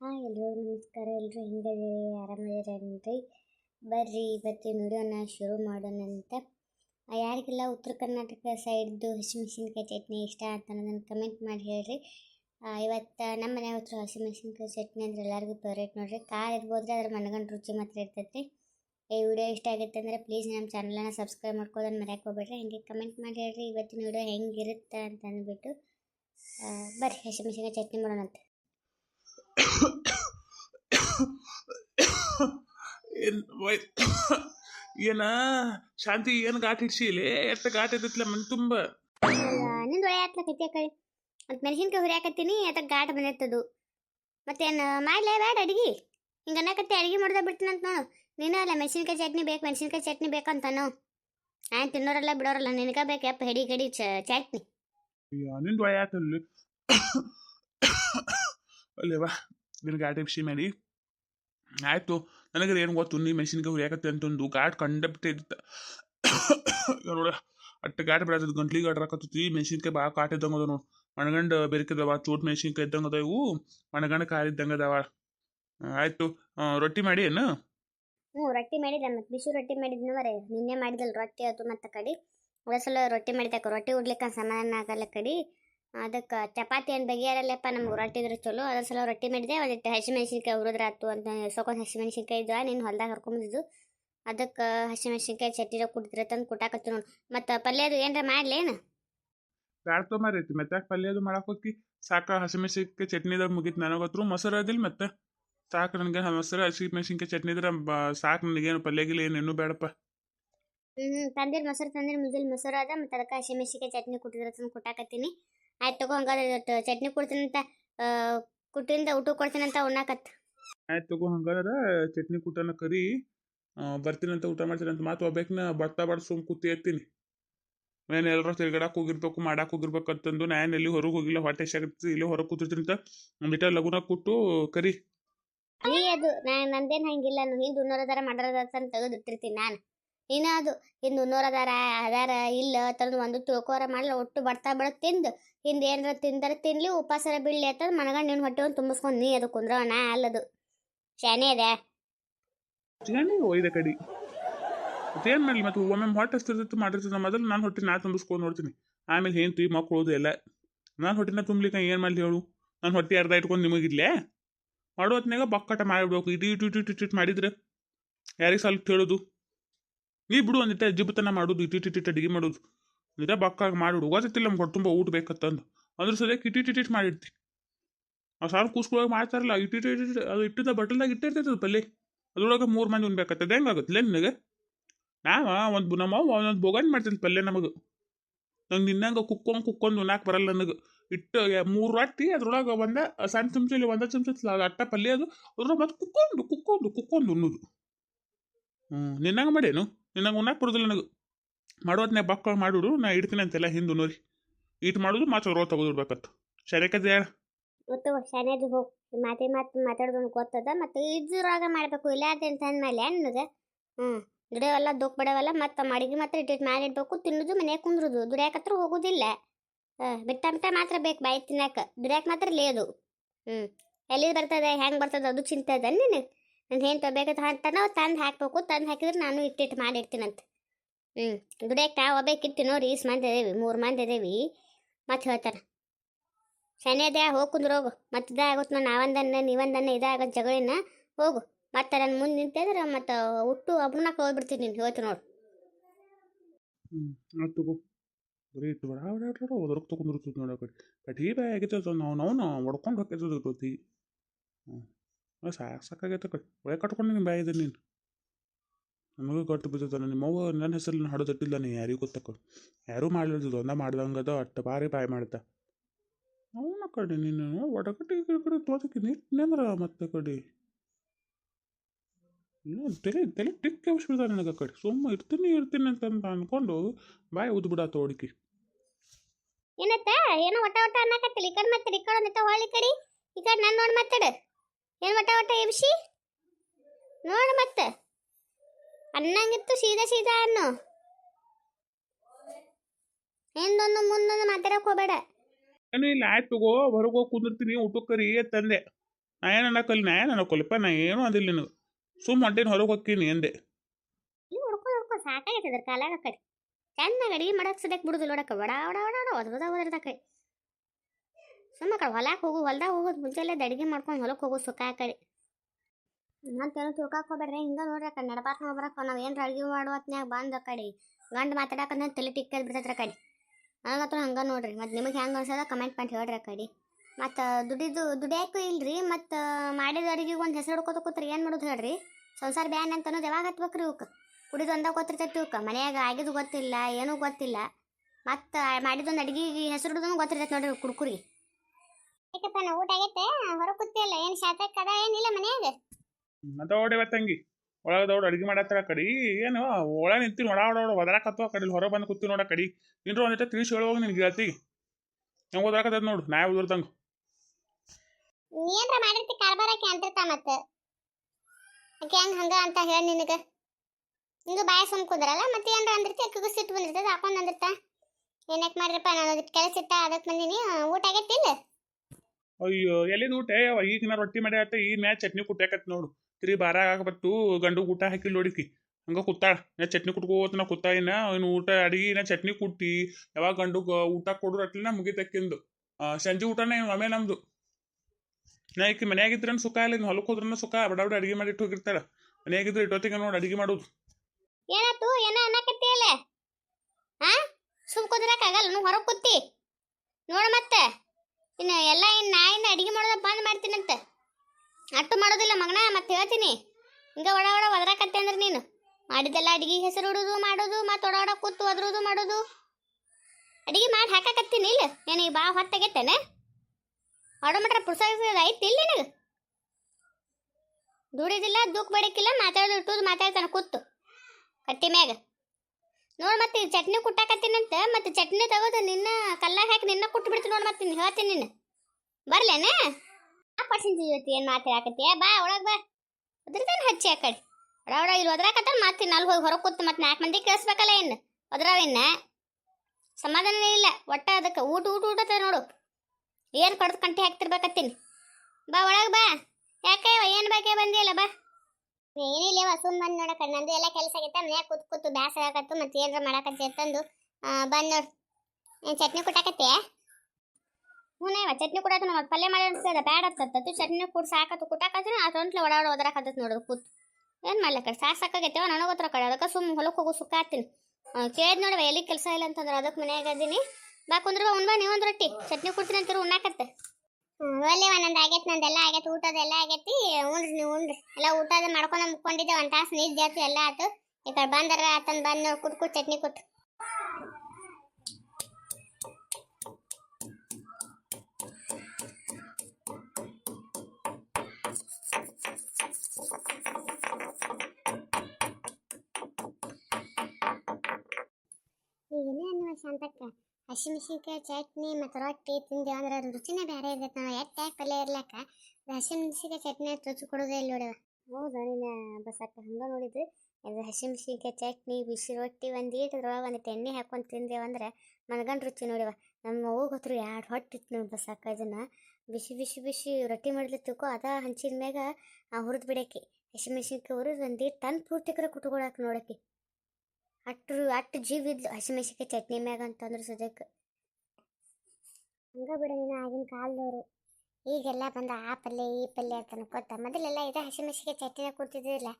Hi ಎಲ್ಲರೂ ನಮಸ್ಕಾರ ಎಲ್ಲರೂ ಹಿಂಗಿದ್ದೀರಿ? ಆರಾಮಿದ್ದೀರೇನ್ರಿ ಬರ್ರಿ, ಇವತ್ತಿನ ವಿಡಿಯೋನ ಶುರು ಮಾಡೋಣಂತೆ ಯಾರಿಗೆಲ್ಲ ಉತ್ತರ ಕರ್ನಾಟಕ ಸೈಡ್ದು ಹಸಿಮೆಣಸಿನ್ಕಾಯಿ ಚಟ್ನಿ ಇಷ್ಟ ಅಂತ ಅನ್ನೋದನ್ನು ಕಮೆಂಟ್ ಮಾಡಿ ಹೇಳ್ರಿ. ಇವತ್ತು ನಮ್ಮ ಮನೆ ಹತ್ರ ಹಸಿಮೆಣಸಿನ್ಕಾಯಿ ಚಟ್ನಿ ಅಂದ್ರೆ ಎಲ್ಲರಿಗೂ ಫೇವ್ರೇಟ್ ನೋಡ್ರಿ. ಕಾರ್ ಇರ್ಬೋದ್ರೆ ಅದ್ರ ಮನಗಂಡು ರುಚಿ ಮಾತ್ರ ಇರ್ತೈತಿ ಈ ವಿಡಿಯೋ ಇಷ್ಟ ಆಗುತ್ತೆ ಅಂದರೆ ಪ್ಲೀಸ್ ನಮ್ಮ ಚಾನಲನ್ನು ಸಬ್ಸ್ಕ್ರೈಬ್ ಮಾಡ್ಕೊಳ್ಳೋದನ್ನು ಮರ್ಯಾಕೆ ಹೋಗ್ಬೇಡ್ರಿ. ಹಾಗೆ ಕಮೆಂಟ್ ಮಾಡಿ ಹೇಳ್ರಿ, ಇವತ್ತಿನ ವಿಡಿಯೋ ಹೆಂಗಿರುತ್ತೆ ಅಂತ ಅಂದ್ಬಿಟ್ಟು. ಬರ್ರಿ ಹಸಿಮೆಣಸಿನ್ಕಾಯಿ ಚಟ್ನಿ ಮಾಡೋಣಂತ. ಏನ್ ಏನ? ಶಾಂತಿ ಏನು ಘಾಟ್ ಹಿಡ್ಸಿಲಿ ಎಷ್ಟು ಘಾಟ್ ಇದ್ದತ್ಲ ಮನ್ ತುಂಬ. ನಿಂದು ಒಳ್ಳೆ ಆತ್ಲಕೈತಿ ಕಳಿ. ಮತ್ತು ಮೆಣಸಿನ್ಕಾಯಿ ಹುರಿಯಾಕತ್ತೀನಿ ಅದಕ್ಕೆ ಗಾಢ ಬಂದಿರ್ತದು? ಮತ್ತೇನು ಮಾಡ್ಲೇ ಬೇಡ ಅಡಿಗೆ. ಹಿಂಗೆ ಅನ್ನಕತ್ತೆ ಅಡಿಗೆ ಮಾಡ್ದೆ ಬಿಡ್ತೀನಂತ ನೋಡು ನೀನು. ಅಲ್ಲ ಮೆಣಸಿನ್ಕಾಯಿ ಚಟ್ನಿ ಬೇಕು ಮೆಣಸಿನ್ಕಾಯಿ ಚಟ್ನಿ ಬೇಕಂತಾನು ನಾನು ತಿನ್ನೋರಲ್ಲ ಬಿಡೋರಲ್ಲ ನಿನಗೆ ಬೇಕಪ್ಪ ಹೆಡಿ ಗಡಿ ಚಟ್ನಿ. ನಿಂದು ಒಳ್ಳೆ ಆತಲ್ಲಿ. ಅಲ್ಲೇ ನಿನಗೆ ಆ ಟೈಪ್ ಮಾಡಿ. ಆಯಿತು ನನಗೆ ಏನು ಗೊತ್ತು, ನೀ ಮೆಣಸಿನ್ಕಾಯಿ ಹುರಿಯಾಕತ್ತೆ ಅಂತಂದು ಘಾಟ್ ಕಂಡಬಿಟ್ಟೆ ಇದ್ದ ನೋಡ, ಅಟ್ಟ ಘಾಟ್ ಬಿಡತ್ತದ ಗಂಟ್ಲಿಗೆ ಅಡ್ರಾಕತ್ತತಿ ಮೆಣಸಿನ್ಕಾಯಿ ಭಾಳ ಕಾಟ ಇದ್ದಂಗೆ ಅದ ನೋಡು. ಮಣಗಂಡು ಬೆರಕಿದವ, ಚೋಟ್ ಮೆಣಸಿನ್ಕಾಯಿ ಇದ್ದಂಗೆ ಅದ ಇವು ಮಣಗಂಡು ಖಾರ ಇದ್ದಂಗೆ ಅದಾವ. ಆಯಿತು ರೊಟ್ಟಿ ಮಾಡಿ ಏನು? ಹ್ಞೂ ರೊಟ್ಟಿ ಮಾಡಿದೆ ಮತ್ತು ಬಿಸಿ ರೊಟ್ಟಿ ಮಾಡಿದ್ನು ನಿನ್ನೆ ಮಾಡಿದಲ್ಲ ರೊಟ್ಟಿ, ಅದು ಮತ್ತೆ ಕಡಿ. ಅದೇ ಸಲ ರೊಟ್ಟಿ ಮಾಡಿದಾಕ ರೊಟ್ಟಿ ಉಡ್ಲಿಕ್ಕೆ ಸಮಾಧಾನ ಆಗಲ್ಲ ಕಡಿ. ಅದಕ್ಕೆ ಚಪಾತಿ ಏನು ಬಗೆಯಾರಲ್ಲಪ್ಪ ನಮ್ಗೆ ರೊಟ್ಟಿ ಇದ್ರೆ ಚಲೋ. ಅದ್ರ ಸಲ ರೊಟ್ಟಿ ಮಾಡಿದೆ ಒಂದಿಟ್ಟು ಹಸಿಮೆಣ್ಸಿನ್ಕಾಯಿ ಹುರಿದ್ರೆ ಆತು ಅಂತ ಸೊಕೊಂದು ಹಸಿಮೆಣ್ಸಿನ್ಕಾಯಿ ಇದ್ವ ನೀನು ಹೊಲ್ದಾಗ ಹರ್ಕೊಂಬಂದಿದ್ದು ಅದಕ್ಕೆ ಹಸಿಮೆಣ್ಸಿನ್ಕಾಯಿ ಚಟ್ನಿರ ಕುಡಿದ್ರೆ ತಂದು ಕುಟಾಕತ್ತು ನೋಡಿ. ಮತ್ತು ಪಲ್ಯದು ಏನರ ಮಾಡಲೇನು ಬ್ಯಾಡ ತೊಂಬರೈತಿ ಮತ್ತೆ ಪಲ್ಯದು ಮಾಡಕ್ಕೆ ಹೋಗಿ ಸಾಕ ಹಸಿಮೆಣಸಿನ್ಕಾಯಿ ಚಟ್ನಿದಾಗ ಮುಗೀತು ನನಗತ್ರು ಮೊಸರು ಅದಿಲ್ಲ ಮತ್ತೆ? ಸಾಕು ನನಗೆ ಮೊಸರು ಹಸಿಮೆಣಸಿನ್ಕಾಯಿ ಚಟ್ನಿ ಇದ್ರೆ ಸಾಕು ನನಗೇನು ಪಲ್ಯ ಗಿಲ್ಯ ಏನೇನು ಬೇಡಪ್ಪ ಹ್ಞೂ ತಂದಿರ ಮೊಸರು ತಂದಿರು ಮುಂಜಾನೆ ಮೊಸರು ಅದ ಮತ್ತು ಅದಕ್ಕೆ ಹಸಿಮೆಣ್ಸಿನ್ಕಾಯಿ ಚಟ್ನಿ ಕುಟ್ಟಿದ್ರೆ ತಂದು ಕುಟಾಕತ್ತೀನಿ. ಆಯ್ತು ತಗೋ ಹಂಗಾದ್ರೆ ಇವತ್ತು ಚಟ್ನಿ ಕೊಡ್ತೀನಂತ ಕುಟ್ಟಿಂದ ಊಟ ಕೊಡ್ತೀನಂತ ಉಣ್ಣಾಕತ್ತ. ಆಯ್ತು ತಗೋ ಹಂಗಾದ್ರೆ ಚಟ್ನಿ ಕುಟ್ಟನ ಕರಿ. ಬರ್ತೀನಂತ ಊಟ ಮಾಡ್ತೀನಂತ ಮಾತು ಒಬ್ಬೇಕನ ಬರ್ತಾ ಬಾಡ್ ಸುಮ್ ಕೂತಿ ಎತ್ತೀನಿ. ನಾನು ಎಲ್ಲರೂ ತಿರ್ಗಾಡಕ್ಕೆ ಹೋಗಿರ್ಬೇಕು ಮಾಡಕ್ಕೆ ಹೋಗಿರ್ಬೇಕು ಅಂತಂದು ನಾನು ಎಲ್ಲಿ ಹೊರಗೆ ಹೋಗಿಲ್ಲ ಹೊಟ್ಟೆ ಶಾಗತ್ತೆ ಇಲ್ಲಿ ಹೊರಗೆ ಕೂತಿರ್ತೀನಿ ಅಂತ ಬಿಟ್ಟ ಲಗುನ ಕೊಟ್ಟು ಕರಿ. ಅದು ನಾನು ನಂದೇನು ಹಂಗಿಲ್ಲ ನಾನು ಹಿಂದೆ ಉನ್ನೋರದಾರ ಮಾಡೋರದ ಅಂತ ತೆಗೆದು ಇಟ್ಟಿರ್ತೀನಿ ನಾನು. ನೀನು ಅದು ನೂರ ಉನ್ನೋರದಾರ ಅದಾರ, ಇಲ್ಲ ತಂದು ಒಂದು ತಿಳ್ಕೋರ ಮಾಡಲ್ಲ ಒಟ್ಟು ಬರ್ತಾ ಬಡ ತಿಂದು. ಹಿಂದೆ ಏನಾರ ತಿಂದರ ತಿನ್ಲಿ ಉಪವಾಸರ ಬೀಳಲಿ ಅಂತಂದು ಮನಗಂಡು ನಿನ್ನ ಹೊಟ್ಟೆ ಒಂದು ತುಂಬಿಸ್ಕೊಂಡು ನೀ ಅದು ಕುಂದ್ರ ನಾ ಅಲ್ಲದು. ಶಾನೆ ಇದೆ ಒಯ್ದ ಕಡಿ. ಮತ್ತೇನು ಮಾಡಲಿ, ಮತ್ತೆ ಒಮ್ಮೆ ಹೊಟ್ಟೆ ಹಸ್ತಿರ್ತೈತೆ ಮಾಡಿರ್ತದೆ ಮೊದಲು ನಾನು ಹೊಟ್ಟೆ ನಾ ತುಂಬಿಸ್ಕೊಂಡು ನೋಡ್ತೀನಿ. ಆಮೇಲೆ ಹೆಂಡ್ತಿ ಮಕ್ಕಳು ಎಲ್ಲ. ನಾನು ಹೊಟ್ಟೆನ ತುಂಬ್ಲಿಕ್ಕೆ ಏನು ಮಾಡಲಿ ಹೇಳು? ನಾನು ಹೊಟ್ಟೆ ಅರ್ಧ ಇಟ್ಕೊಂಡು ನಿಮಗಿಲ್ಲೇ ಮಾಡೋ ಹೊತ್ನಾಗ ಬಕ್ಕಟ ಮಾಡಿಬಿಡ್ಬೇಕು. ಇಟು ಇಟ್ಟು ಇಟ್ಟು ಇಟ್ಟು ಮಾಡಿದ್ರೆ? ಯಾರಿಗೆ ಸ್ವಲ್ಪ ಹೇಳೋದು ನೀ ಬಿಡು ಜಿಬ್ಬತನ ಮಾಡೋದು ಇಟ್ಟು ಇಟ್ಟು ಅಡಿಗೆ ಮಾಡೋದು. ಒಂದಿಟ ಬಕ್ಕಾಗಿ ಮಾಡಿಬಿಡು ಗೊತ್ತಿಲ್ಲ ನಮ್ಗೆ ಹೊಟ್ಟೆ ತುಂಬ ಊಟ ಬೇಕತ್ತಂದು ಅದ್ರ ಸದ್ಯಕ್ಕೆ ಟಿಟಿ ಮಾಡಿರ್ತಿ. ಆ ಸಾರು ಕೂಸ್ಕೊಳಗೆ ಮಾಡ್ತಾರಲ್ಲ ಟಿ ಅದು ಇಟ್ಟಿದ್ದ ಬಟಲ್ದಾಗ ಇಟ್ಟಿರ್ತೈತೆ ಅದು ಪಲ್ಲೆ. ಅದ್ರೊಳಗೆ ಮೂರು ಮಂದಿ ಉಣ್ಬೇಕಾಗ್ತದೆ ಹೆಂಗಾಗುತ್ತಲ್ಲ ನಿನಗೆ? ನಾವ ಒಂದು ನಮ್ಮ ಒಂದೊಂದು ಬೋಗನ್ ಮಾಡ್ತೀನಿ ಪಲ್ಲೆ ನಮಗೆ. ನಂಗೆ ನಿನ್ನಂಗೆ ಕುಕ್ಕೊಂಡು ಕುಕ್ಕೊಂಡು ಉಣ್ಣಾಕ ಬರಲ್ಲ ನನಗೆ. ಇಟ್ಟು ಮೂರು ರೊಟ್ಟಿ, ಅದ್ರೊಳಗೆ ಒಂದ ಸಣ್ಣ ಚಮಚಲ್ಲಿ ಒಂದ ಚಮಚ ಅಟ್ಟ ಪಲ್ಯ ಅದು. ಅದ್ರೊಳಗೆ ಮತ್ತೆ ಕುಕ್ಕೊಂಡು ಕುಕ್ಕೊಂಡು ಕುಕ್ಕೊಂಡು ಉಣ್ಣುದು. ಹ್ಞೂ ನಿನ್ನಂಗೆ ಮಾಡೇನು? ನಿನ್ನಂಗೆ ಉಣ್ಣಾಕ ಬರೋದಿಲ್ಲ ನನಗೆ. ಮಾಡೋದ್ನೇ ಬಕ್ಕ ಮಾಡಿಡು ನಾ ಇಡ್ತೀನಿ ಅಂತೆಲ್ಲ ಹಿಂದೆ ನೋಡಿ ಈಟ್ ಮಾಡೋದು ಮಾತ್ರ ರೋ ತಗೋದಿಡ್ಬೇಕತ್ತು ಸರಿಯಾಕದ ಹೇಳ ಗೊತ್ತು ಹೋಗಿ. ಮಾತಿ ಮಾತು ಮಾತಾಡೋದು ಗೊತ್ತದ, ಮತ್ತು ಇದ್ರಾಗ ಮಾಡಬೇಕು, ಇಲ್ಲ ಅಂತ ಅಂದಮೇಲೆ ನನಗೆ? ಹ್ಞೂ ದುಡಿಯೋವಲ್ಲ ದೋಕ್ ಬಿಡವಲ್ಲ ಮತ್ತು ಮಡಿಗೆ ಮಾತ್ರ ಇಟ್ಟಿಟ್ಟು ಮಾಡಿ ಇಡ್ಬೇಕು, ತಿನ್ನೋದು ಮನೆಗೆ ಕುಂದ್ರದು ದುಡಿಯಾಕತ್ರ ಹೋಗೋದಿಲ್ಲ. ಹಾಂ, ಬಿಟ್ಟ ಮಾತ್ರ ಬೇಕು ಬಾಯಿ ತಿನ್ನಾಕ. ದುಡಿಯಾಕ ಮಾತ್ರ ಲೇದು ಹ್ಞೂ ಎಲ್ಲಿ ಬರ್ತದೆ, ಹೆಂಗೆ ಬರ್ತದೆ, ಅದು ಚಿಂತೆ ಅದ ನಾನು ಏನು ತಗೋಬೇಕಂತ ನಾವು ತಂದು ಹಾಕಬೇಕು, ತಂದು ಹಾಕಿದ್ರೆ ನಾನು ಇಟ್ಟಿಟ್ಟು ಮಾಡಿರ್ತೀನಂತ. ಹ್ಞೂ ದುಡಿಯಕ್ಕೆ ನಾವು ಒಬ್ಬೇಕಿತ್ತು ನೋಡಿ ಈಸ್ ಮಂದಿ ಅದೇವಿ, ಮೂರು ಮಂದಿ ಅದೇವಿ. ಮತ್ತೆ ಹೇಳ್ತಾರೆ, ಶನಿ ಅದೇ, ಹೋಗಿ ಕುಂದ್ರ ಹೋಗು. ಮತ್ತೆ ಇದಾಗುತ್ತೆ ನಾನು ನಾವಂದನ್ನ, ನೀವಂದನ್ನ ಇದಾಗತ್ತೆ ಜಗಳಿನ, ಹೋಗು. ಮತ್ತೆ ನನ್ನ ಮುಂದೆ ನಿಂತಿದ್ರೆ ಮತ್ತು ಹುಟ್ಟು ಒಬ್ಬರನ್ನ ಹೋಗ್ಬಿಡ್ತೀನಿ ನೀನು, ಹೇಳ್ತು ನೋಡು. ಹ್ಞೂ ತಗೋ. ಬರೀ ಇಟ್ಟು ಬಡ ಬಡ ಒದರಕ್ಕೆ ತೊಗೊಂಡಿರ್ತದೆ ನೋಡಿ ಆ ಕಡೆ. ಕಟಿ ಬಾಯಿ ಆಗೈತೆ ನಾವು ನಾವು ಹೊಡ್ಕೊಂಡು ಗೊತ್ತಿ ಹ್ಞೂ ಸಾಕು ಸಾಕಾಗೈತೆ ಕಡೆ ಒಳ್ಳೆ ಕಟ್ಕೊಂಡು ನೀನು ಬಾಯಿ ಇದೆ ನೀನು. ನಮಗೂ ಕೊಟ್ಟು ಬಿದ್ದದ ನಿಮ್ಮವ್ವ ನನ್ನ ಹೆಸರಲ್ಲಿ ಹಾಡೋದಿಟ್ಟಿಲ್ಲ ನೀ ಯಾರಿಗೂ ಗೊತ್ತಕ್ಕ ಯಾರೂ ಮಾಡ್ಲಿರ್ತದ ಒಂದ ಮಾಡ್ದಂಗದ ಅಷ್ಟು ಬಾರಿ ಬಾಯಿ ಮಾಡ್ದ. ಅವನ ಕಡೆ ನೀನು ಒಡಗಟ್ಟಿ ಕಡೆ ತೋದಕ್ಕೆ ನಿಂದ್ರ ಮತ್ತೆ ಕಡೆ ತಲೆ ತಲೆ ಟಿಕ್ ಅವಶ್ಯದ ನನಗೆ ಕಡೆ ಸುಮ್ಮ ಇರ್ತೀನಿ ಇರ್ತೀನಿ ಅಂತ ಅನ್ಕೊಂಡು ಬಾಯಿ ಉದ್ ತೋಡಿಕೆ ಏನತ್ತ, ಏನೋ ಒಟ್ಟ ಒಟ್ಟ ಅನ್ನಕತ್ತಿಲ್ಲ. ಈ ಕಡೆ ಮತ್ತೆ ಈ ಕಡೆ ಒಂದಿತ್ತ ಹೊಳ್ಳಿ ಕಡಿ ಈ ಕಡೆ ನಾನು ನೋಡಿ ಮಾತಾಡು ಏನು ಒಟ್ಟ ಒಟ್ಟ ಎಬ್ಸಿ ನೋಡು ಮತ್ತೆ. ಅನ್ನಂಗಿತ್ತು ಸೀದಾ ಸೀದಾ ಅನ್ನು ಹಿಂದೊಂದು ಮುಂದೊಂದು ಮಾತಾಡಕ್ ಹೋಗಬೇಡ. ಏನು ಇಲ್ಲ ಆಯ್ತು ತಗೋ ಹೊರಗೆ ಹೋಗಿ ಕುಂದಿರ್ತೀನಿ ಊಟಕ್ಕೆ ಕರಿ ತಂದೆ. ನಾ ಏನು ಅನ್ನಕ್ಕಲ್ಲಿ ನಾ ಏನು ಅನ್ನಕ್ಕೊಲ್ಲಪ್ಪ ನಾ ಏನೂ ಅಂದಿಲ್ಲ ನಿನಗೆ. ಸುಮ್ಮ ಹೊಂಟೇನು ಹೊರಗೆ ಹೋಗ್ತೀನಿ ಎಂದೆ ಇಲ್ಲಿ ಹುಡ್ಕೊಂಡು ಹುಡ್ಕೊಂಡು ಸಾಕಾಗೈತೆ ಅದ್ರ ಕಾಲಾಗ ಕಡೆ. ಚೆನ್ನಾಗಿ ಅಡಿಗೆ ಮಾಡಕ್ಕೆ ಸದ್ಯಕ್ಕೆ ಬಿಡುದಿಲ್ಲ ನೋಡಕ್ಕೆ. ವಡ ವಡ ವಡ ಒದ್ರದ ಒದ್ರದ ಕಡೆ ಸುಮ್ಮ ಕಡೆ ಹೊಲಕ್ಕೆ ಹೋಗು, ಹೊಲ್ದಾಗ ಹೋಗೋದು ಮುಂಚೆಲ್ಲ ಅಡಿಗೆ ಮಾಡ್ಕೊಂಡು ಹೊಲಕ್ಕೆ ಹೋಗು ಸುಖ ಆ ಕಡೆ. ಮತ್ತೇನು ತಿಳ್ಕೊಕ್ ಹೋಗ್ಬೇಡ್ರಿ, ಹಿಂಗೆ ನೋಡ್ರಿ ಆ ಕಡೆ ಹೋಗ್ಬರಕ್ಕ ನಾವು ಏನು ಅಡುಗೆ ಮಾಡುವ ಹೊತ್ನ್ಯಾಗ ಬಂದು ಆ ಕಡೆ. ಗಂಡು ಮಾತಾಡಕಂದ್ರೆ ತಲೆ ಟಿಕ್ಕದ್ ಬಿಡ್ತೈತ್ರ ಕಡೆ. ನನಗತ್ರ ಹಂಗೆ ನೋಡ್ರಿ, ಮತ್ತು ನಿಮಗೆ ಹೆಂಗೆ ಅನ್ಸೋದ ಕಮೆಂಟ್ ಮಾಡಿ ಹೇಳ್ರಿ ಆ ಕಡೆ. ಮತ್ತು ದುಡಿದು ದುಡಿಯಕ್ಕು ಇಲ್ರಿ, ಮತ್ತು ಮಾಡಿದ ಅಡಿಗೆ ಒಂದು ಹೆಸರು ಹುಡ್ಕೋತ ಕೂತ್ರಿ ಏನು ಮಾಡೋದು ಹೇಳ್ರಿ? ಸಂಸಾರ ಬ್ಯಾನ್ ಅಂತ ಅನ್ನೋದು ಯಾವಾಗ ಹತ್ಬೇಕ್ರಿ ಇವಕ್ಕೆ ಕುಡಿದು ಅಂದಾಗ ಗೊತ್ತಿರ್ತೈತಿ ಇವಕ್ಕೆ ಮನೆಯಾಗ ಆಗಿದ್ದು ಗೊತ್ತಿಲ್ಲ, ಏನೂ ಗೊತ್ತಿಲ್ಲ. ಮತ್ತು ಮಾಡಿದೊಂದು ಅಡಿಗೆ ಹೆಸರು ಹಿಡಿದೂ ಗೊತ್ತಿರ್ತೈತೆ ನೋಡ್ರಿ ಕುಡ್ಕುರಿ ಯಾಕಪ್ಪ ನಾ ಊಟ ಆಗೈತೆ ಹೊರ ಕೂತಿಲ್ಲ ಏನು ಶಾತಕ್ ಅದ ಏನಿಲ್ಲ ಮನ್ಯಾಗ? ಮತ್ತೆ ಓಡಿವ ತಂಗಿ. ಒಳಗೆ ದೌಡ್ ಅಡಿಗೆ ಮಾಡತ್ತಾರ ಕಡಿ. ಏನು ಒಳ ನಿಂತಿ ನೋಡ ಹೊಡ ಒಡ ಕಡಿ ಹೊರ ಬಂದು ಕೂತಿ ನೋಡ ಕಡಿ. ನಿನ್ರು ಒಂದಿಟ ತಿಳಿಸಿ ಹೇಳುವಾಗ ನಿನ್ ಗೆಳತಿ ಹೆಂಗೆ ಓದಾಕತ್ತದ ನೋಡು ನಾ ಓದಿರ್ತಂಗ ಏನ್ರ ಮಾಡಿರ್ತಿ ಕಾರ್ಬಾರಕ್ಕೆ ಅಂತಿರ್ತಾ ಮತ್ತೆ. ಆಕೆ ಹೆಂಗ್ ಹಂಗ ಅಂತ ಹೇಳಿ ನಿನಗ. ನಿಂದು ಬಾಯ ಸುಮ್ ಕುದ್ರಲ್ಲ ಮತ್ತೆ ಏನ್ರ ಅಂದಿರ್ತಿ ಅಕ್ಕಗ ಸಿಟ್ಟು ಬಂದಿರ್ತದ ಹಾಕೊಂಡ್ ಅಂದಿರ್ತ. ಏನಕ್ಕೆ ಮಾಡ್ರಪ್ಪ ನಾನು ಅದಕ್ಕೆ ಕೆಲಸ ಇತ್ತ ಅದಕ್ಕೆ ಬಂದಿನಿ ಊಟ ಆಗೈತಿಲ್ಲ ಅಯ್ಯೋ ಎಲ್ಲಿ ಊಟ? ಯಾವ ಈಗ ನಾ ರೊಟ್ಟಿ ಮಾಡಿ ಆತ, ಈ ಮ್ಯಾ ಚಟ್ನಿ ಕುಟ್ಟಾಕತ್ ನೋಡು. ತಿರಿ ಬಾರ ಆಗಬತ್ತು, ಗಂಡು ಊಟ ಹಾಕಿಲ್ಲ ನೋಡಿಕಿ ಹಂಗ ಕುತ್ತಾಳ. ನಾ ಚಟ್ನಿ ಕುಟ್ಕೋತ ನಾ ಕುತ್ತಾಯಿನ ಇನ್ನ ಊಟ ಅಡಿಗೆ ನಾ ಚಟ್ನಿ ಕುಟ್ಟಿ. ಯಾವಾಗ ಗಂಡು ಊಟ ಕೊಡ್ರು ನಾ ಮುಗಿತಕ್ಕಿಂದು. ಸಂಜೆ ಊಟನೇ ಒಮ್ಮೆ ನಮ್ದು. ನಾ ಈಕಿ ಮನ್ಯಾಗಿದ್ರನ್ ಸುಖ ಇಲ್ಲ ಹೊಲಕ್ಕೆ ಹೋದ್ರೂ ಸುಖ. ಬಡ ಬಡ ಅಡಿಗೆ ಮಾಡಿ ಇಟ್ಟು ಹೋಗಿರ್ತಾಳ. ಮನ್ಯಾಗಿದ್ರೆ ಇಟ್ಟೊತ್ತಿಗೆ ನೋಡಿ ಅಡಿಗೆ ಮಾಡೋದು. ಏನಾತು ಏನ ಅನ್ನಕತ್ತಿಯಲ್ಲ ಸುಮ್ ಕುಂದ್ರಕ್ ಆಗಲ್ಲ ನೀವು ಹೊರಗೆ ಕೂತಿ. ನೋಡ ಮತ್ತೆ. ಇನ್ನು ಎಲ್ಲ ಇನ್ನು ನಾ ಅಡುಗೆ ಮಾಡೋದ ಬಂದ್ ಮಾಡ್ತೀನಂತೆ. ಅಟ್ಟು ಮಾಡೋದಿಲ್ಲ ಮಗನ, ಮತ್ತೆ ಹೇಳ್ತೀನಿ. ಹಿಂಗೆ ಒಡ ಒಡ ಒದರಾಕತ್ತೆ ಅಂದ್ರೆ ನೀನು. ಮಾಡಿದ್ದೆಲ್ಲ ಅಡಿಗೆ ಹೆಸರು ಇಡೋದು ಮಾಡೋದು, ಮತ್ತು ಒಡ ಒಡ ಕೂತು ಒದ್ರೋದು, ಮಾಡೋದು. ಅಡಿಗೆ ಮಾಡಿ ಹಾಕಾಕತ್ತೀನಿ, ಇಲ್ಲ? ಈ ಬಾ ಹೊತ್ತಾಗೈತೇನೆ? ಆಡೋಮಟ್ರ ಪುಸ್ತಕ ಐತಿ, ಇಲ್ಲ ನಿನಗೆ? ದುಡಿದಿಲ್ಲ ದುಃಖ ಬಡಕಿಲ್ಲ, ಮಾತಾಡೋದು ಇಟ್ಟುದು ಮಾತಾಡ್ತಾನೆ ಕೂತು. ಕಟ್ಟಿ ಮ್ಯಾಗ. ನೋಡ್ ಮತ್ತೆ ಚಟ್ನಿ ಕುಟ್ಟಾಕತ್ತೀನಂತ ಮತ್ತೆ ಚಟ್ನಿ ತಗೋದು ನಿನ್ನ ಕಲ್ಲಾಗ ಹಾಕಿ ನಿನ್ನ ಕುಟ್ಟು ಬಿಡ್ತೀನಿ ನೋಡ್ ಮತ್ತೆ ಹೇಳ್ತೀನಿ ನಿನ್ನ. ಬರ್ಲೇನೆ? ಆ ಪರ್ಸೆಂಟ್ ಜೊತೆ ಏನು ಮಾತಾಡಕತ್ತೀಯ ಬಾ ಒಳಗೆ ಬಾ. ಅದ್ರದೇನು ಹಚ್ಚಿ ಆ ಕಡೆ? ಒಡ ಒಡ ಇಲ್ಲಿ ಒದ್ರಾಕತ್ತಾರ ಮತ್ತೆ ನಾಲ್ ಹೋಗಿ ಹೊರಗೆ ಕೂತು ಮತ್ತೆ ನಾಲ್ಕು ಮಂದಿ ಕೇಳಿಸ್ಬೇಕಲ್ಲ ಇನ್ನು. ಒದ್ರಾವಿನ್ನ ಸಮಾಧಾನನೇ ಇಲ್ಲ. ಒಟ್ಟ ಅದಕ್ಕೆ ಊಟ ಊಟ ಊಟದ ನೋಡು. ಏನು ಕಡ್ದು ಕಂಟಿ ಹಾಕ್ತಿರ್ಬೇಕತ್ತೀನಿ. ಬಾ, ಒಳಗೆ ಬಾ. ಯಾಕೆ ಏನು ಬೇಕೇ ಬಂದಿಯಲ್ಲ? ಬಾ. ಏನಿಲ್ಲ ಸುಮ್ ಬಂದ್ ನೋಡಕ ನಂದು ಎಲ್ಲ ಕೆಲಸ ಆಗೈತ ಮನ್ಯಾಗ ಕೂತ್ ಕೂತು ಬ್ಯಾಸರ ಆಗತ್ತು, ಮತ್ತೆ ಏನ್ರ ಮಾಡಕತ್ತಿ ಅಂತಂದು. ಬಂದ್ ನೋಡ್. ಚಟ್ನಿ ಕುಟ್ಟಾಕತ್ತೆ? ಹ್ಞೂ ಹ್ಞೂನೇವ ಚಟ್ನಿ ಕೂಡ ನಮ್ಮ ಪಲ್ಯ ಮಾಡಿ ಅನ್ಸ್ತದ, ಬ್ಯಾಡ ಹತ್ತತ್ತು ಚಟ್ನಿ ಕೂಡ ಸಾಕತ್ತು ಕುಟ್ಟಾಕತ್ತೀನಿ ತೊಂಟ್ಲೆ ಓಡಾಡ ಓದರಾಕತ್ತೈತಿ ನೋಡೋದು ಕೂತ್. ಏನ್ ಮಾಡ್ಲಕ್ಕ ಸಾಕು ಸಾಕಾಗೈತೆವ ನನಗೆ ಗೊತ್ತರ ಕಡೆ ಅದಕ್ಕೆ ಸುಮ್ ಹೊಲಕ್ಕೆ ಹೋಗು, ಸುಕ್ಕ ಹಾಕ್ತೀನಿ. ಕೇಳಿದ್ ನೋಡವ ಎಲ್ಲಿ ಕೆಲಸ ಇಲ್ಲ ಅಂತಂದ್ರೆ ಅದಕ್ಕೆ ಮನ್ಯಾಗ ಅದೀನಿ. ಬಾ ಕುಂದ್ರ ಬಾ ಉಣ್ಬಾ ನೀವೊಂದು ರೊಟ್ಟಿ. ಚಟ್ನಿ ಕುಡ್ತೀನಿ ಅಂತೀರಿ, ಉಣ್ಣಾಕತ್ತೆ. ಒಳ್ಳೆವ ಒಂದೊಂದು ಆಗೈತೆ ನಂದೆಲ್ಲ ಆಗೈತೆ ಊಟದೆಲ್ಲ ಆಗೈತಿ. ಉಣ್ರಿ ನೀವು ಉಣ್ರಿ ಎಲ್ಲ ಊಟದ ಮಾಡ್ಕೊಂಡು ಮುಕ್ಕೊಂಡಿದ್ದೆ, ಒಂದು ತಾಸು ನಿದ್ದೆ ಆಯ್ತು ಎಲ್ಲ ಆಯ್ತು ಈ ಕಡೆ ಬಂದರ ಆತನ ಬಂದು ನೋಡಿ ಚಟ್ನಿ ಕುಟ್ ಏನೇ ಅನ್ನುವ ಶಾಂತಕ್ಕ ಹಸಿಮೆಣಸಿನ್ಕಾಯಿ ಚಟ್ನಿ ಮತ್ತು ರೊಟ್ಟಿ ತಿಂದೇವು ಅಂದ್ರೆ ಅದ್ರ ರುಚಿನೇ ಬೇರೆ ಇರ್ತೈತೆ. ನಾವು ಎಟ್ಟು ಯಾಕೆ ಪಲ್ಯ ಹಸಿಮೆಣಸಿನ್ಕಾಯಿ ಚಟ್ನಿ ರುಚಿ ಕೊಡೋದೇ ಇಲ್ಲ ನೋಡವ. ಹೌದಾ, ನೀನು ಬಸಕ್ಕ ಹಂಗೆ ನೋಡಿದ್ದು ಇದು ಹಸಿಮೆಣಸಿನ್ಕಾಯಿ ಚಟ್ನಿ ಬಿಸಿ ರೊಟ್ಟಿ, ಒಂದು ಈಟದ್ರೊಳಗೆ ಒಂದು ಎಣ್ಣೆ ಹಾಕೊಂಡು ತಿಂದೇವಂದ್ರೆ ಮನಗಂಡು ರುಚಿ ನೋಡಿವ. ನಮ್ಮ ಅವ್ವ ಗೊತ್ತರು ಎರಡು ಹೊಟ್ಟೆ ಇತ್ತು ನೋಡಿ ಬಸಕ್ಕ ಇದನ್ನು. ಬಿಸಿ ಬಿಸಿ ಬಿಸಿ ರೊಟ್ಟಿ ಮಾಡ್ಲಿತ್ತಿಕೋ, ಅದ ಹಂಚಿನ ಮ್ಯಾಗ ಹುರಿದು ಬಿಡಕ್ಕೆ ಹಸಿಮೆಣಸಿನ್ಕಾಯಿ ಹುರಿದು ಒಂದು ಟನ್ ಪೂರ್ತಿ ಕರೆ ಕುಟ್ಕೊಳಕ್ಕೆ ನೋಡಕ್ಕೆ ಅಟ್ಟು ಅಟ್ಟು ಜೀವಿದ್ಲು ಹಸಿ ಹಸಿಮೆಣಸಿನ್ಕಾಯಿ ಚಟ್ನಿ ಮ್ಯಾಗ ಅಂತಂದ್ರು ಸದ್ಯಕ್ಕೆ ಹಂಗ ಬಿಡ ನೀನು ಆಗಿನ ಕಾಲದವರು. ಈಗೆಲ್ಲ ಬಂದ ಆ ಪಲ್ಯ, ಈ ಪಲ್ಯ ಅಂತ ಅನ್ಕೋತ ಮೊದಲೆಲ್ಲ ಇದೇ ಹಸಿಮೆಣಸಿನ್ಕಾಯಿ ಚಟ್ನಿನ ಕೊಡ್ತಿದ್ದಿಲ್ಲ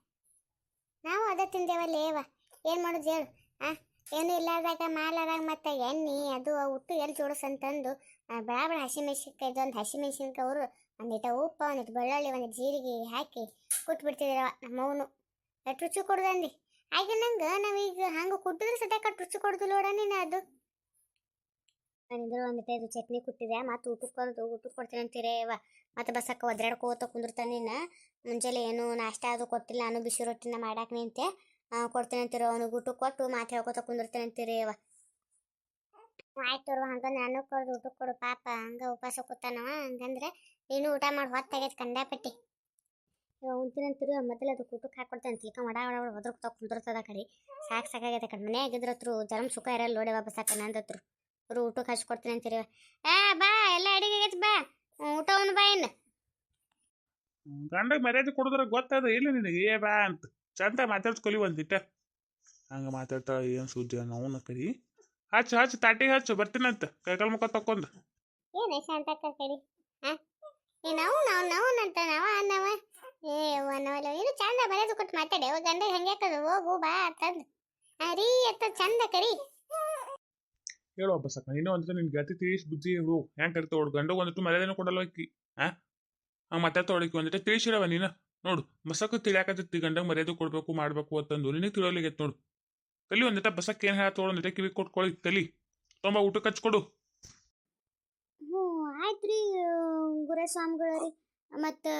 ನಾವು ಅದ ತಿಂದೇವಲ್ಲ ಏವ? ಏನು ಮಾಡೋದು ಹೇಳು? ಆ? ಏನು ಇಲ್ಲದಾಗ ಮಾಲಾದಾಗ ಮತ್ತೆ ಎಣ್ಣೆ, ಅದು ಉಟ್ಟು ಎಲ್ಲಿ ಜೋಡಿಸ್ ಅಂತಂದು ಬೇಡ ಬೇಡ ಇದೊಂದು ಹಸಿಮೆಣಸಿನ್ಕಾಯಿ ಅವರು ಒಂದಿಟ ಉಪ್ಪು ಒಂದಿಟ್ಟು ಬೆಳ್ಳುಳ್ಳಿ ಒಂದಿಟ್ಟು ಜೀರಿಗೆ ಹಾಕಿ ಕುಟ್ಬಿಡ್ತಿದ್ರವ ನಮ್ಮವನು. ಎಷ್ಟು ರುಚಿ ಕೊಡ್ದಂದಿ ಆಗ ನಂಗೆ, ನಾವೀಗ ಹಂಗೆ ಕುಟ್ಟಿದ್ರೆ ಸದ್ಯಕ್ಕೆ ರುಚಿ ಕೊಡ್ದು ನೋಡ ನೀನು ಅದು. ನಾನಿದ್ರೆ ಒಂದು ಇದು ಚಟ್ನಿ ಕುಟ್ಟಿದೆ, ಮತ್ತು ಊಟಕ್ಕೆ ಕರೆದು ಊಟಕ್ಕೆ ಕೊಡ್ತೀನಿ ಅಂತೀರೇವ ಮತ್ತು ಬಸಕ್ಕ ಒದ್ರಾಡ್ಕೋತ ಕುಂದಿರ್ತಾನೆ ನೀನು. ಮುಂಜಾನೆ ಏನು ನಾಷ್ಟ ಅದು ಕೊಟ್ಟಿಲ್ಲ, ನಾನು ಬಿಸಿ ರೊಟ್ಟಿನ ಮಾಡಾಕ ನಿಂತೆ. ಕೊಡ್ತೀನಿ ಅಂತೀರ ಅವ್ನಿಗೆ ಊಟಕ್ಕೆ ಕೊಟ್ಟು ಮಾತು ಹೇಳ್ಕೊತ ಕುಂದ್ರತೇನೆ ಅಂತೀರಿ ವಾ ಆಯ್ತು ಹಂಗ ನಾನು ಕೊಡ್ದು ಊಟಕ್ಕೆ ಕೊಡು ಪಾಪ, ಹಂಗ ಉಪವಾಸ ಕೂತಾನವ, ಹಂಗಂದ್ರೆ ನೀನು ಊಟ ಮಾಡಿ, ಹೊತ್ತಾಗೈತೆ ಕಂಡಾಪಟ್ಟಿ. ಉಂತಿನಂತಿರು ಮೊದಲು ಅದು ಊಟಕ್ಕೆ ಹಾಕೊಡ್ತೇನೆ ತಿಳ್ಕ ಮಡ ಒಡ ಒಡ ಒದ್ರಕ್ತಾ ಕುಂದಿರ್ತದ ಕಡೆ. ಸಾಕು ಸಾಕಾಗೈತೆ ಕಡೆ. ಮನೆ ಆಗಿದ್ರತ್ರು ಜರಂ ಸುಖ ಇರಲ್ಲ ನೋಡಿ ವಾಪಸ್ ಸಾಕ ನಂದತ್ರು ಅವ್ರು ಊಟಕ್ಕೆ ಹಚ್ಕೊಡ್ತೀನಿ ಅಂತೀರಿ. ಏ ಬಾ ಎಲ್ಲ ಅಡಿಗೆ ಆಗೈತೆ ಬಾ. ಊಟ ಒಂದು ಬಾ ಇನ್ನು. ಗಂಡ ಮರ್ಯಾದೆ ಕೊಡಿದ್ರೆ ಗೊತ್ತದ ಇಲ್ಲ ನಿನಗೆ. ಏ ಬಾ ಅಂತ. ಚಂದ ಮಾತಾಡ್ಸ್ಕೊಲಿ ಒಂದಿಟ್ಟ ಹಂಗೆ ಮಾತಾಡ್ತಾ ಏನು ಸುದ್ದಿ ಅವನ ಕರಿ ಹಚ್ಚು ಹಚ್ಚು ತಾಟಿ ಹಚ್ಚು. ಬರ್ತೀನಂತ ಕೈಕಾಲು ಮುಖ ತಕ್ಕೊಂದು ಏನೇ ಶಾಂತಕ್ಕ ಕರಿ ಹಾ? ಏ ನಾವು ನಾವು ನಾವು ಅಂತ. ನಾವ ಅನ್ನವ ಏ ಅನ್ನವಲ್ಲ ಇದು ಚಂದ ಬರೆದು ಕೊಟ್ಟು ಮಾತಾಡಿ ಅವ ಗಂಡ ಹಂಗೆ ಕದು ಹೋಗು ಬಾ ಅಂತಂದು. ಅರಿ ಎತ್ತ ಚಂದ ಕರಿ. ಹೇಳು ಅಬ್ಬಸಕ್ಕ ನೀನು ಅಂತ ನಿನ್ ಗತಿ ತಿಳಿಸಿ ಬುದ್ಧಿ ಹೇಳು ಹೆಂಗ್ ಕರಿತ ಹೊಡ್ ಗಂಡ ಒಂದಿಟ್ಟು ಮರ್ಯಾದೆನೂ ಕೊಡಲ್ಲ ಅಕ್ಕಿ ಹಾ ಹಂಗೆ ಮಾತಾಡ್ತಾ ಹೊಡಕಿ ಒಂದಿಟ್ಟು ತಿಳಿಸಿರವ ನೀನು. ನೋಡು ಬಸಕ್ಕ ತಿಳಿಯಾಕತ್ತೈತಿ ಗಂಡಂಗೆ ಮರ್ಯಾದೆ ಕೊಡಬೇಕು ಮಾಡಬೇಕು ಅಂತಂದು ನಿನಗೆ ತಿಳಿಯೋಲಿಗೈತೆ ನೋಡು. ಕಲಿ ಒಂದಿಟ ಬಸಕ್ಕೆ ಏನು ಹೇಳತ್ತೋಳು ಒಂದಿಟ ಕಿವಿ ಕೊಟ್ಕೊಳ್ಳಿ ಕಲಿ ತೊಂಬ ಊಟಕ್ಕೆ ಹಚ್ಕೊಡು. ಹ್ಞೂ ಆಯ್ತು ರೀ ಗುರುಸ್ವಾಮಿಗಳು ರೀ ಮತ್ತು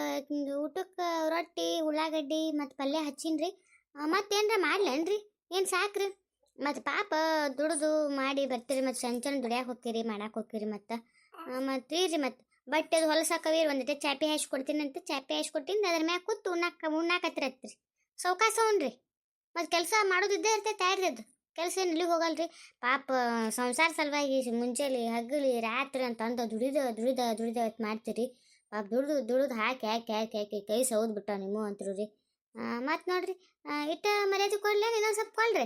ಊಟಕ್ಕೆ ರೊಟ್ಟಿ, ಉಳ್ಳಾಗಡ್ಡಿ ಮತ್ತು ಪಲ್ಯ ಹಚ್ಚೀನಿ ರೀ ಏನು ಸಾಕ್ರಿ? ಮತ್ತು ಪಾಪ ದುಡಿದು ಮಾಡಿ ಬರ್ತೀರಿ ಮತ್ತು ಸಂಚನ ದುಡಿಯಾಕೆ ಹೋಗ್ತೀರಿ ಮಾಡಕ್ಕೆ ಹೋಗ್ತೀರಿ ಮತ್ತು. ಮತ್ತು ರೀ ಮತ್ತು. ಬಟ್ ಅದು ಹೊಲಸಾಕವಿ ಒಂದಿಟ್ಟು ಚಾಪಿ ಹಾಯ್ಸಿ ಕೊಡ್ತೀನಿ ಅಂತ ಚಾಪಿ ಹಾಯ್ಸಿ ಕೊಡ್ತೀನಿ ಅದ್ರ ಮ್ಯಾಗ ಕೂತು ಉಣ್ಣಾಕ ಉಣ್ಣಾಕತ್ತಿರತ್ರಿ ಸೌಕಾಸ ಉಣ್ರಿ. ಮತ್ತು ಕೆಲಸ ಮಾಡೋದಿದ್ದೇ ಇರ್ತೈತೆ ಯಾರ್ರಿ ಅದು. ಕೆಲಸ ಏನು ಇಲ್ಲಿ ಹೋಗಲ್ರಿ. ಪಾಪ ಸಂಸಾರ ಸಲುವಾಗಿ ಮುಂಚೆಲಿ ಹಗಲಿ ರಾತ್ರಿ ಅಂತಂದು ದುಡಿದ ದುಡಿದ ದುಡಿದ ಮಾಡ್ತೀರಿ. ಪಾಪ ದುಡ್ದು ದುಡ್ದು ಹಾಕಿ ಹಾಕಿ ಹಾಕಿ ಹಾಕಿ ಕೈ ಸೌದ್ ಬಿಟ್ಟ ನಿಮ್ಮ ಅಂತರು ರೀ ಮತ್ತೆ ನೋಡ್ರಿ ಆ, ಇಟ್ಟ ಮರ್ಯಾದೆ ಕೊಡ್ಲಿ ಇನ್ನೊಂದು ಸ್ವಲ್ಪ ಕೊಡ್ರಿ.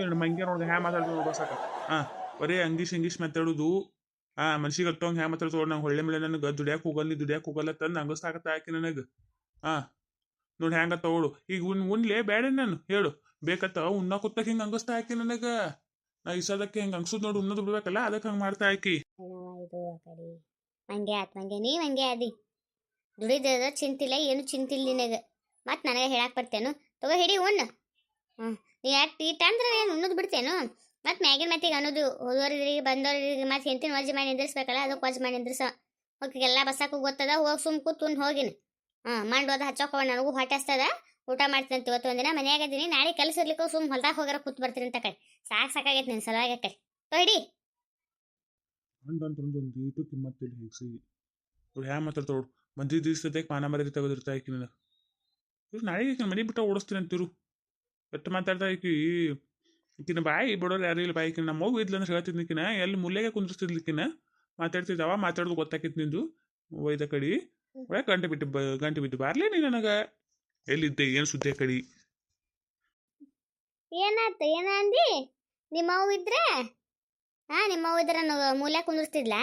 ಏನು ಮಂಗೆ ನೋಡ್ದೆ ಹ್ಯಾ ಮಾತಾಡ್ತು ಬಸಕ್ಕ ಹಾಂ ಬರೀ ಅಂಗಿಶ್ ಇಂಗಿಶ್ ಮಾತಾಡೋದು. ಆ ಮನ್ಸಿಗೆ ಹತ್ತೋಂಗ್ ಹ್ಯಾ ಮಾತಾಡ್ತು ನಂಗೆ ಹೊಳ್ಳೆ ಮೇಲೆ ನನಗೆ ದುಡ್ಯಾಕ ಹೋಗಲ್ಲ ದುಡ್ಯಾಕ ಹೋಗಲ್ಲ ತಂದು ಅಂಗಸ್ತಾಕತ್ತ ಹಾಕಿ ನನಗೆ. ಹಾಂ ನೋಡಿ ಹ್ಯಾಂಗ ತಗೊಳು ಈಗ ಉನ್ ಉಣ್ಲೆ ಬೇಡ ನಾನು ಹೇಳು. ಬೇಕತ್ತ ಉಣ್ಣ ಕೂತಾಗ ಹಿಂಗೆ ಅಂಗಸ್ತಾ ಹಾಕಿ ನನಗೆ? ನಾ ಇಸೋದಕ್ಕೆ ಹಿಂಗೆ ಅಂಗ್ಸುದ್ ನೋಡು ಉಣ್ಣೋದು ಬಿಡ್ಬೇಕಲ್ಲ ಅದಕ್ಕೆ ಹಂಗೆ ಮಾಡ್ತಾ ಹಾಕಿ ಆ ಹಂಗೆ ಆತ್, ಹಂಗೆ. ನೀವು ಹಂಗೆ ಅದಿ ದುಡಿದ ಚಿಂತಿಲ್ಲ, ಏನು ಚಿಂತಿಲ್ಲ ನಿನಗೆ? ಮತ್ತು ನನಗೆ ಹೇಳಕ್ಕೆ ಬರ್ತೇನು? ತಗೋ ಹಿಡಿ ಉಣ್ಣು. ಹ್ಞೂ ನೀ ಯಾಕೆ ಟೀ ಅಂದ್ರೆ ಏನು ಉಣ್ಣೋದು ಬಿಡ್ತೇನು? ಮತ್ತು ಮ್ಯಾಗಿನ ಮತ್ತಿಗೆ ಅನ್ನೋದು ಹೋದೋರಿಗೆ ಬಂದೋರಿಗೆ ಮತ್ತು ಹೆಂತಿನ ವಜ್ ಮಾಡಿ ನಿಂದಿರ್ಸ್ಬೇಕಲ್ಲ ಅದಕ್ಕೆ ವಜ್ ಮಾಡಿ ನಿಂದ್ರಿಸ. ಎಲ್ಲ ಬಸ್ಸಾಕು ಗೊತ್ತದ ಹೋಗಿ ಸುಮ್ ಕೂತು ಹೋಗಿನ. ಹಾಂ, ಮಂಡು ಹಚ್ಚೋಕೆ ಹೋಗಿ ನನಗೂ ಹೊಟ್ಟೆ ಹಸ್ತದ ಊಟ ಮಾಡ್ತೀನಿ ಅಂತ ಇವತ್ತು ಒಂದಿನ, ಮನ್ಯಾಗ ಇದೀನಿ, ನಾಳೆ ಕೆಲಸ ಇರ್ಲಿಕ್ಕೆ ಸುಮ್ ಹೊಲ್ದಾಗ ಹೋಗಾರ ಕೂತ್ ಬರ್ತೀನಿ ಅಂತ ಕಡೆ. ಸಾಕು ಸಾಕಾಗೈತೆ ನಿನ್ನ ಸಲುವಾಗಿ ಕಡೆ. ಹಿಡಿ. ಹಂಗಂತಂದು ಒಂದು ಈಟು ಕಿಮ್ಮತ್ತಿಲ್ಲ ಹೆಂಗ್ಸಿ ಇವ್ರು ಹ್ಯಾ ಮಾತಾಡ್ತಾಳು ಮಂದಿ ದಿವ್ಸದಕ್ಕೆ ಮಾನ ಮರ್ಯಾದೆ ತೆಗೆದಿರ್ತಾ ಆಕಿ ನನಗೆ. ಇವ್ರು ನಾಳೆ ಈಕಿನ ಮನೆ ಬಿಟ್ಟು ಓಡಿಸ್ತೀನಿ ಅಂತಿರು. ಎಷ್ಟು ಮಾತಾಡ್ತಾ ಈಕಿ? ಈಕಿನ ಬಾಯಿ ಬಿಡೋರು ಯಾರು ಇಲ್ಲ ಬಾಯಿ ನಮ್ಮ ಮಗು ಇದ್ಲ ಅಂದ್ರೆ ಹೇಳ್ತಿದ್ನಿಕಿನ ಎಲ್ಲಿ ಮುಲ್ಲೆಗೆ ಕುಂದ್ರಿಸ್ತಿದ್ಲಿಕ್ಕಿನ ಮಾತಾಡ್ತಿದ್ದಾವ ಮಾತಾಡೋದು ಗೊತ್ತಾಕಿತ್ತು ನಿಂದು. ಒಯ್ದ ಕಡಿ. ಒಳಗೆ ಗಂಟೆ ಬಿಟ್ಟು ಬ ಗಂಟೆ ಬಿಟ್ಟು ಬಾರ್ಲೇ ನೀ ನನಗೆ. ಎಲ್ಲಿದ್ದೆ ಏನು ಸುದ್ದಿ ಕಡಿ? ಏನಾತ ಏನಂದಿ ನಿಮ್ಮ ನಿಮ್ಮವ್ವ ಇದ್ರೆ? ಹಾ ನಿಮ್ಮವ್ವ ಇದ್ರೆ ಮೂಲೆ ಕುಂದಿರ್ತಿದ್ಲ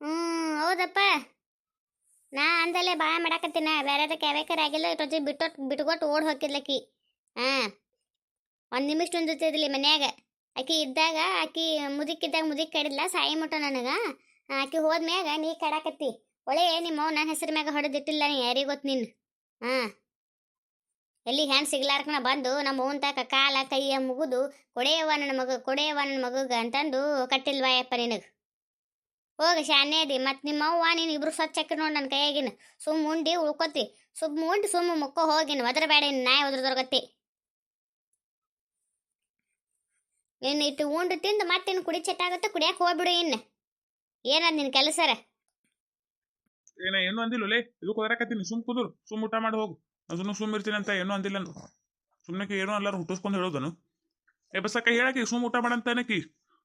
ಹ್ಞೂ ಹೌದಪ್ಪ. ನಾ ಅಂದಲ್ಲೇ ಭಾಳ ಮಾಡಾಕತ್ತೀನ ಬೇರೆದಕ್ಕೆ ಯಾವ್ಯಾಕಾರ ಆಗಿಲ್ಲ ಇಟ್ಟೊತ್ತಿ ಬಿಟ್ಟು ಬಿಟ್ಕೊಟ್ಟು ಓಡ್ ಹೋಗಿದ್ಲಕ್ಕಿ ಹಾಂ ಒಂದು ನಿಮಿಷ ನಿಂದಿರ್ತಿದ್ಲಿ ಮನ್ಯಾಗ. ಆಕಿ ಇದ್ದಾಗ, ಆಕಿ ಮುದುಕಿದ್ದಾಗ ಮುದಿಕ್ ಕಡಿಲ್ಲ ಸಾಯಿ ಮುಟ್ಟ ನನಗೆ. ಆಕಿ ಹೋದ್ಮ್ಯಾಗ ನೀ ಕಡಾಕತ್ತಿ. ಒಳ್ಳೆ ನಿಮ್ಮವ್ ನನ್ನ ಹೆಸರು ಮ್ಯಾಗ ಹೊಡೆದಿಟ್ಟಿಲ್ಲ ನೀ, ಯಾರಿಗೆ ಗೊತ್ತು ನೀನು? ಹಾಂ ಎಲ್ಲಿ ಹ್ಯಾಂಡ್ ಸಿಗ್ಲಾರ್ಕನ ಬಂದು ನಮ್ಮ ಅವ್ವನ್ ತಕ ಕಾಲ ಕೈಯ ಮುಗಿದು ಕೊಡೆಯವ ನನ್ನ ಮಗ ಕೊಡೆಯವ ನನ್ನ ಮಗುಗ ಅಂತಂದು ಕಟ್ಟಿಲ್ವಾಯಪ್ಪ ನಿನಗೆ? ಹೋಗ ಶಾನೆ ಅದಿ, ಮತ್ತು ನಿಮ್ಮ ಅವ್ವ, ನೀನು ಇಬ್ರು ಸ್ವಚ್ಛ ಹಾಕಿ ನೋಡಿ ನನ್ನ ಕೈಯಾಗಿನ. ಸುಮ್ಮ ಉಂಡಿ ಉಳ್ಕೊತಿ ಸುಮ್ಮ ಉಂಡು ಸುಮ್ಮ ಮುಕ್ಕೋ ಹೋಗಿನ, ಒದ್ರಬೇಡ ಇನ್ನು ನಾಯಿ ಒದ್ರದೊರ್ಗತ್ತಿ ಇನ್ನು ಇಟ್ಟು ಉಂಡು ತಿಂದು ಮತ್ತಿನ್ನು ಕುಡಿ ಚೆಟ್ಟಾಗುತ್ತೆ ಕುಡಿಯಕ್ಕೆ ಹೋಗ್ಬಿಡು ಇನ್ನು. ಏನದ ನಿನ್ನ ಕೆಲಸರ? ಏನ ಏನು ಅಂದಿಲ್ಲಲೇ ಇದು ಕುದರಕತ್ತೀನಿ, ಸುಮ್ ಕುದುರು, ಸುಮ್ ಊಟ ಮಾಡಿ ಹೋಗು. ಅದನ್ನು ಸುಮ್ಮ ಇರ್ತೀನಿ ಅಂತ ಏನೂ ಅಂದಿಲ್ಲ ಸುಮ್ಮನೆ ಏನೋ ಎಲ್ಲರೂ ಹುಟ್ಟಿಸ್ಕೊಂಡು ಹೇಳೋದನು ಏ ಬಸಕ್ಕ ಹೇಳಕ್ಕೆ ಸುಮ್ ಊಟ ಮಾಡಂತ ಕಿ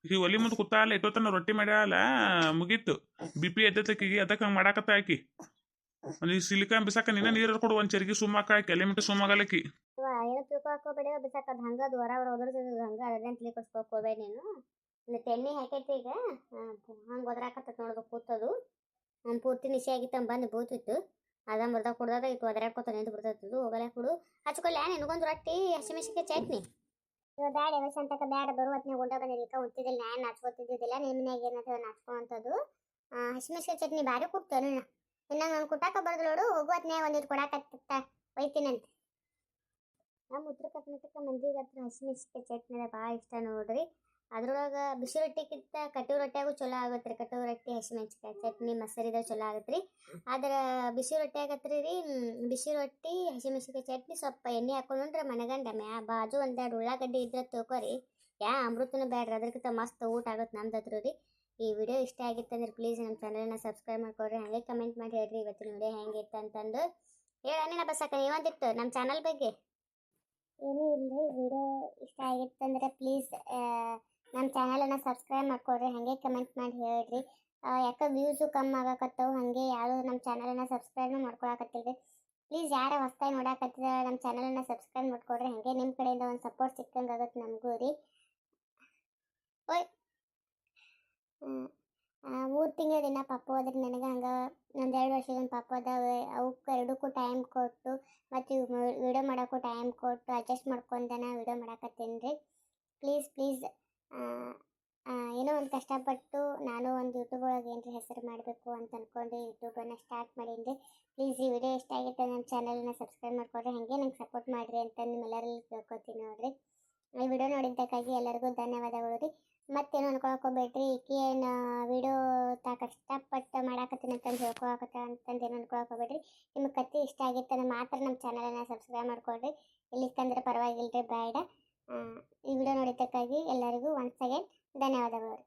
ಈ ಒಲಿ ಮುಂದೆ ಕೂತಾಲ ಇಟ್ಟೋತನ ರೊಟ್ಟಿ ಮಾಡ್ಯಾಲ ಮುಗೀತು ಬಿ ಪಿ ಎದ್ದಕ್ಕಿ ಅದಕ್ಕೆ ಹಂಗೆ ಮಾಡಾಕತ್ತ ಆಕಿ ಅಲ್ಲಿ ಸಿಲಿಕಾನ್ ಬಿಸಾಕ ನಿನ್ನ ನೀರು ಕೊಡು ಒಂದು ಚರಿಗೆ ಸುಮ್ಮಾಕ ಎಲೆ ಮಿಟ್ಟು ಸುಮ್ಮಾಗಲಕ್ಕಿ ಏನು ತಿಳ್ಕೊಬೇಡ ಬಿಸಾಕದ್ ಹಂಗ ಅದು ಹೊರ ಹೊರ ಒದರ್ತದ ಹಂಗ ಅದನ್ನ ತಿಳ್ಕೊಸ್ಕೊಕ್ ಹೋಗ್ಬೇಡ ನೀನು ತೆಣ್ಣೆ ಹಾಕೈತಿ ಈಗ ಹಂಗೆ ಒದರಾಕತ್ತ ನೋಡ್ಬೇಕು ಕೂತದು ನಾನು ಪೂರ್ತಿ ನಿಶೆ ಆಗಿತ್ತು ಬಂದು ಬೂತಿತ್ತು ಅದ ಬರ್ದ ಕುಡ್ದಾಗ ಇಟ್ಟು ಒದರಾಡ್ಕೊತ ನಿಂತು ಬಿಡ್ತದ್ದು ಹೋಗಲ್ಲ ಕುಡು. ಹಚ್ಕೊಲ್ಲ ನಿನಗೊಂದು ರೊಟ್ಟಿ ಹಸಿಮೆಣಸಿಗೆ ಚಟ್ನಿ ಬ್ಯಾಡ ವಸಂತಕ ಬ್ಯಾಡ ಬರುವ ಹೊತ್ನಾಗ ಉಂಡ ಬಂದಿರ್ಲಿಕ್ಕ ಉಂತಿದ್ದಿಲ್ಲ ನಾನು ನಾಚ್ಕೊತಿದ್ದಿದ್ದಿಲ್ಲ ನಿಮ್ಮ ಮನ್ಯಾಗ ಏನಂತ ನಾಚ್ಕೊಂಥದ್ದು ಹಸಿಮೆಣಸಿಗೆ ಚಟ್ನಿ ಭಾರಿ ಕೊಡ್ತೇನೆ ಇನ್ನ ನಾನು ಕುಟಾಕ ಬರ್ದು ನೋಡು, ಹೋಗು ಹೊತ್ನ್ಯಾಗ ಒಂದಿಟ್ಟು ಕೊಡಾಕತ್ತ ಒಯ್ತೀನಂತೆ ನಮ್ಮ ಉತ್ತರ ಕರ್ನಾಟಕ ಮಂದಿಗೆ ಹತ್ರ ಹಸಿಮೆಣಸಿಗೆ ಚಟ್ನಿ ಭಾಳ ಇಷ್ಟ ನೋಡ್ರಿ. ಅದ್ರೊಳಗೆ ಬಿಸಿ ರೊಟ್ಟಿಗಿಂತ ಕಟು ರೊಟ್ಟಿಯಾಗೂ ಚಲೋ ಆಗತ್ತೆ ರೀ ಕಟು ರೊಟ್ಟಿ ಹಸಿಮೆಣ್ಸಿಕಾಯಿ ಚಟ್ನಿ ಮಸರಿದಾಗ ಚಲೋ ಆಗತ್ತೆ ರೀ ಆದ್ರೆ ಬಿಸಿ ರೊಟ್ಟಿ ಆಗತ್ತೆ ರೀ ಬಿಸಿ ರೊಟ್ಟಿ ಹಸಿಮೆಣ್ಸಿಕಾಯಿ ಚಟ್ನಿ ಸ್ವಲ್ಪ ಎಣ್ಣೆ ಹಾಕೊಂಡು ಉಂಡ್ರೆ ಮನಗಂಡ ಮ್ಯಾ ಬಾಜು ಒಂದೆರಡು ಉಳ್ಳಾಗಡ್ಡಿ ಇದ್ರೆ ತೋಕೋರಿ. ಯಾ ಅಮೃತನೂ ಬೇಡ್ರಿ ಅದ್ರಕ್ಕಿಂತ ಮಸ್ತ್ ಊಟ ಆಗುತ್ತೆ ನಮ್ದು ರೀ. ಈ ವಿಡಿಯೋ ಇಷ್ಟ ಆಗಿತ್ತು ಅಂದ್ರೆ ಪ್ಲೀಸ್ ನಮ್ಮ ಚಾನಲ್ನ ಸಬ್ಸ್ಕ್ರೈಬ್ ಮಾಡ್ಕೊಡ್ರಿ, ಹಾಗೆ ಕಮೆಂಟ್ ಮಾಡಿ ಹೇಳ್ರಿ. ಇವತ್ತಿನ ವಿಡಿಯೋ ಹೆಂಗಿತ್ತು ಅಂತಂದು ಹೇಳಣ್ಣ ಬಸಕ್ಕ ನೀವಂದಿತ್ತು ನಮ್ಮ ಚಾನಲ್ ಬಗ್ಗೆ? ಏನೂ ಇಲ್ಲ ವಿಡಿಯೋ ಇಷ್ಟ ಆಗಿತ್ತಂದ್ರೆ ಪ್ಲೀಸ್ ನಮ್ಮ ಚಾನಲನ್ನು ಸಬ್ಸ್ಕ್ರೈಬ್ ಮಾಡ್ಕೊಡ್ರಿ, ಹಾಗೆ ಕಮೆಂಟ್ ಮಾಡಿ ಹೇಳ್ರಿ. ಯಾಕೆ ವ್ಯೂಸು ಕಮ್ಮಿ ಆಗಕತ್ತವು, ಹಾಗೆ ಯಾರು ನಮ್ಮ ಚಾನಲನ್ನು ಸಬ್ಸ್ಕ್ರೈಬ್ ಮಾಡ್ಕೊಳಕತ್ತಿಲ್ರಿ. ಪ್ಲೀಸ್ ಯಾರು ಹೊಸ್ದಾಗಿ ನೋಡಕತ್ತಿದ ನಮ್ಮ ಚಾನಲನ್ನು ಸಬ್ಸ್ಕ್ರೈಬ್ ಮಾಡ್ಕೊಡ್ರಿ, ಹಾಗೆ ನಿಮ್ಮ ಕಡೆಯಿಂದ ಒಂದು ಸಪೋರ್ಟ್ ಸಿಕ್ಕಂಗೆ ಆಗುತ್ತೆ ನಮಗೂ ರೀ. ಓಯ್! ಮೂರು ತಿಂಗಳ ದಿನ ಪಾಪ ಹೋದ್ರೆ ನನಗೆ ಹಂಗೆ, ಒಂದು ಎರಡು ವರ್ಷದಿಂದ ಪಾಪ ಅದಾವೆ ಅವಕ್ಕೆ ಎರಡಕ್ಕೂ ಟೈಮ್ ಕೊಟ್ಟು, ಮತ್ತು ವಿಡಿಯೋ ಮಾಡೋಕ್ಕೂ ಟೈಮ್ ಕೊಟ್ಟು ಅಡ್ಜಸ್ಟ್ ಮಾಡ್ಕೊಂಡನ ವಿಡಿಯೋ ಮಾಡಕತ್ತೀನಿ ರೀ ಪ್ಲೀಸ್ ಪ್ಲೀಸ್ ಏನೋ ಒಂದು ಕಷ್ಟಪಟ್ಟು ನಾನು ಒಂದು ಯೂಟ್ಯೂಬ್ ಒಳಗೆ ಏನ್ರಿ ಹೆಸರು ಮಾಡಬೇಕು ಅಂತ ಅಂದ್ಕೊಂಡು ಯೂಟ್ಯೂಬನ್ನು ಸ್ಟಾರ್ಟ್ ಮಾಡೀನಿ ಪ್ಲೀಸ್ ಈ ವಿಡಿಯೋ ಇಷ್ಟ ಆಗಿತ್ತು ನಮ್ಮ ಚಾನಲ್ನ ಸಬ್ಸ್ಕ್ರೈಬ್ ಮಾಡ್ಕೊಡ್ರಿ, ಹಾಗೆ ನಂಗೆ ಸಪೋರ್ಟ್ ಮಾಡಿರಿ ಅಂತ ನಿಮ್ಮೆಲ್ಲರಲ್ಲಿ ಕೇಳ್ಕೊತೀನಿ ನೋಡಿರಿ. ಈ ವಿಡಿಯೋ ನೋಡಿದ್ದಕ್ಕಾಗಿ ಎಲ್ಲರಿಗೂ ಧನ್ಯವಾದಗಳು ರೀ. ಮತ್ತೇನು ಅನ್ಕೊಳಕೋಬೇಡ್ರಿ, ಈಕೆ ಏನು ವಿಡಿಯೋ ತಾ ಕಷ್ಟಪಟ್ಟು ಮಾಡಾಕತ್ತೀನಿ ಅಂತಂದು ಹೇಳ್ಕೊಳಕತ್ತ ಅಂತಂದು ಏನು ಅನ್ಕೊಳಕೋಬೇಡ್ರಿ. ನಿಮ್ಗೆ ಕತ್ತಿ ಇಷ್ಟ ಆಗಿತ್ತಂದ್ರೆ ಮಾತ್ರ ನಮ್ಮ ಚಾನಲನ್ನು ಸಬ್ಸ್ಕ್ರೈಬ್ ಮಾಡ್ಕೊಳ್ರಿ ಇಲ್ಲಿಕ್ಕಂದ್ರೆ ಪರವಾಗಿಲ್ಲ ರೀ ಬೇಡ. ಈ ವಿಡಿಯೋ ನೋಡಿದ್ದಕ್ಕಾಗಿ ಎಲ್ಲರಿಗೂ ಒನ್ಸ್ ಅಗೇನ್ ಧನ್ಯವಾದಗಳು.